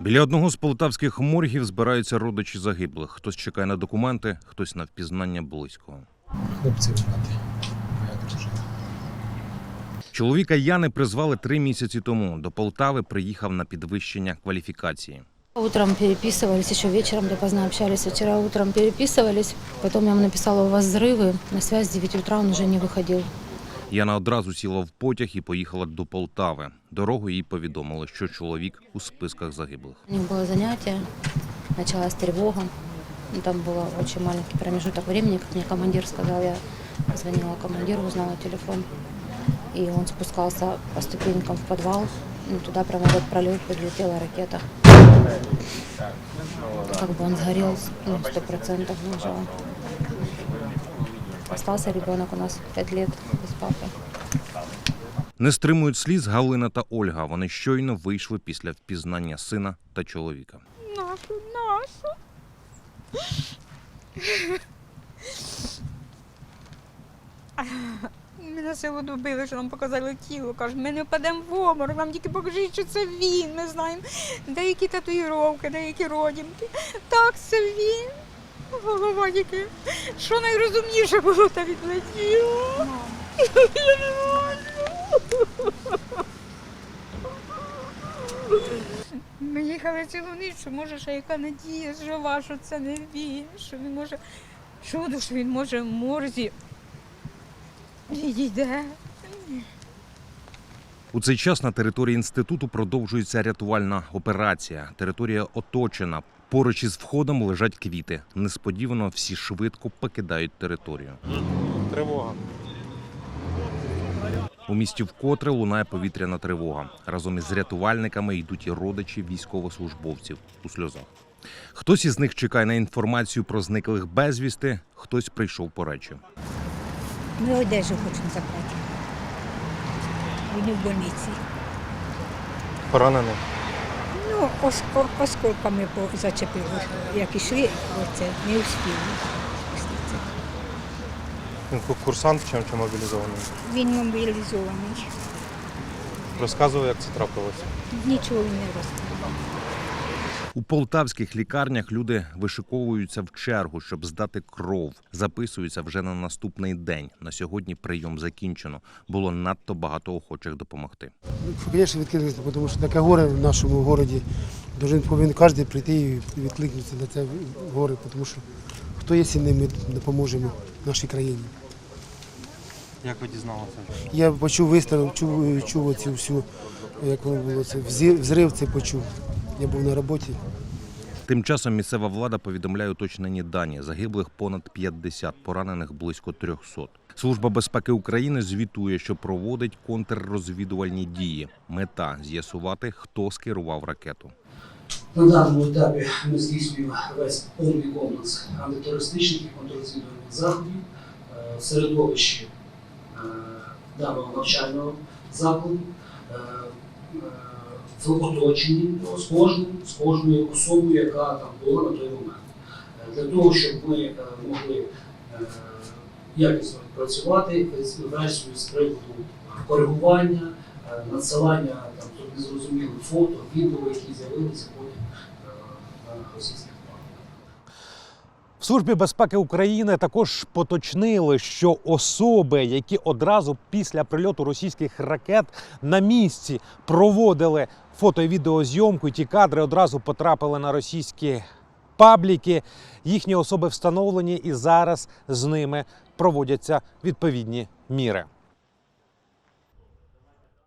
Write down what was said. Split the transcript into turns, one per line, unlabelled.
Біля одного з полтавських моргів збираються родичі загиблих. Хтось чекає на документи, хтось на впізнання близького.
Хлопців знати. Моя дружина.
Чоловіка Яни призвали три місяці тому. До Полтави приїхав на підвищення кваліфікації.
Утром переписывались, еще вечером допоздна общались. Вчера утром переписывались, потом я ему написала, у вас взрывы. На связь с 9 утра он уже не выходил.
Яна одразу сіла в потяг і поїхала до Полтави. Дорогою їй повідомили, що чоловік у списках загиблих.
У них было занятие, началась тревога. Ну, Там был очень маленький промежуток времени, как мне командир сказал. Я звонила командиру, узнала телефон. И он спускался по ступенькам в подвал. Ну, туда прямо в этот пролет подлетела ракета. Как бы он сгорел, ну, сто процентов нажала. Остался ребенок у нас пять лет без папы.
Не стримують сліз Галина та Ольга. Вони щойно вийшли після впізнання сина та чоловіка.
Нашу, нашу. Мене силу добили, що нам показали тіло. Кажуть, ми не впадемо в обморок, нам тільки покажіть, що це він. Ми знаємо деякі татуїровки, деякі родинки. Так, це він. Голова тільки. Що найрозумніше було, та відлетіло. Я не можу. Ми їхали цілу ніч, що може ще яка надія жива, що це не він, що він може чудо, що він може в морзі відійде.
У цей час на території інституту продовжується рятувальна операція. Територія оточена. Поруч із входом лежать квіти. Несподівано всі швидко покидають територію.
Тривога.
У місті вкотре лунає повітряна тривога. Разом із рятувальниками йдуть і родичі військовослужбовців у сльозах. Хтось із них чекає на інформацію про зниклих безвісти, хтось прийшов по речі.
Ми одежу хочемо забрати. Він в больниці.
Поранений.
Ну, осколками зачепили. Як ішли, оце не успіли.
Він курсант курсант чи, чи мобілізований.
Він мобілізований.
Розказував, як це трапилося.
Нічого він не розказав.
У полтавських лікарнях люди вишиковуються в чергу, щоб здати кров. Записуються вже на наступний день. На сьогодні прийом закінчено. Було надто багато охочих допомогти.
Звісно, відкликнутися, тому що таке горе в нашому місті. Должен повинен кожен прийти і відкликнутися на це горе, тому що хто є сильним, ми допоможемо нашій країні.
Як ви дізналися?
Я почув вистріл, чув, чув оцю всю, як воно було, це взрив це почув. Я був на роботі.
Тим часом місцева влада повідомляє уточнені дані. Загиблих понад 50, поранених близько 300. Служба безпеки України звітує, що проводить контррозвідувальні дії. Мета з'ясувати, хто скерував ракету.
На даному етапі ми здійснюємо весь повний комплекс антитерористичних і контррозвідувальних заходів е, в середовищі е, даного навчального закладу, в оточенні ну, з кожним, з кожною особою, яка там була на той момент. Е, Для того, щоб ми е, могли е, якісно працювати з версією з приводу коригування, надсилання там незрозумілих фото, відео, які з'явилися потім на російських
Службі безпеки України також поточнили, що особи, які одразу після прильоту російських ракет на місці проводили фото і відеозйомку, і ті кадри одразу потрапили на російські пабліки. Їхні особи встановлені і зараз з ними проводяться відповідні міри.